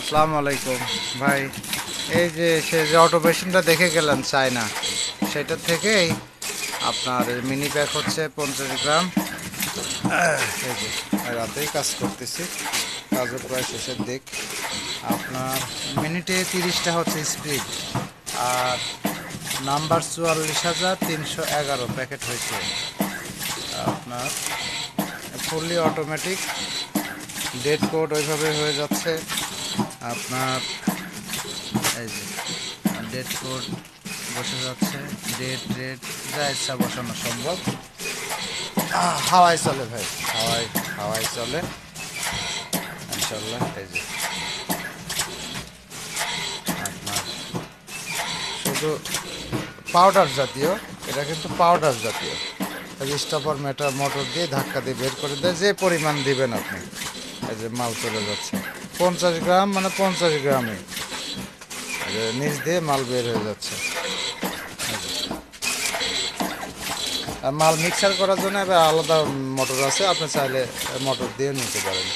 আসসালামু আলাইকুম। ভাই, এই যে সে যে অটো মেশিনটা দেখে গেলেন চায়না, সেটা থেকেই আপনার মিনি প্যাক হচ্ছে পঞ্চাশ গ্রাম। এই যে রাতেই কাজ করতেছি। কাজও প্রায় শেষের দিক। আপনার মিনিটে তিরিশটা হচ্ছে স্পিড আর নাম্বার চুয়াল্লিশ হাজার তিনশো এগারো প্যাকেট হয়েছে। আপনার ফুললি অটোমেটিক ডেড কোড ওইভাবে হয়ে যাচ্ছে। আপনার এই যে ডেট কোড বসে যাচ্ছে ডেট ডেট যা ইচ্ছা বসানো সম্ভব। হাওয়ায় চলে ভাই। হাওয়ায় হাওয়ায় চলে। ইনশাল্লাহ এই যে। আপনার শুধু পাউডার জাতীয় এটা কিন্তু পাউডার জাতীয়। স্টপার মেটার মোটর দিয়ে ধাক্কা দিয়ে বের করে দেয় যে পরিমাণ দিবেন আপনি। এই যে মাল চলে যাচ্ছে। পঞ্চাশ গ্রাম মানে পঞ্চাশ গ্রামে। নিচ দিয়ে মাল বের হয়ে যাচ্ছে। আর মাল মিক্সার করার জন্য এবার আলাদা মোটর আছে, আপনি চাইলে মোটর দিয়ে নিতে পারেন।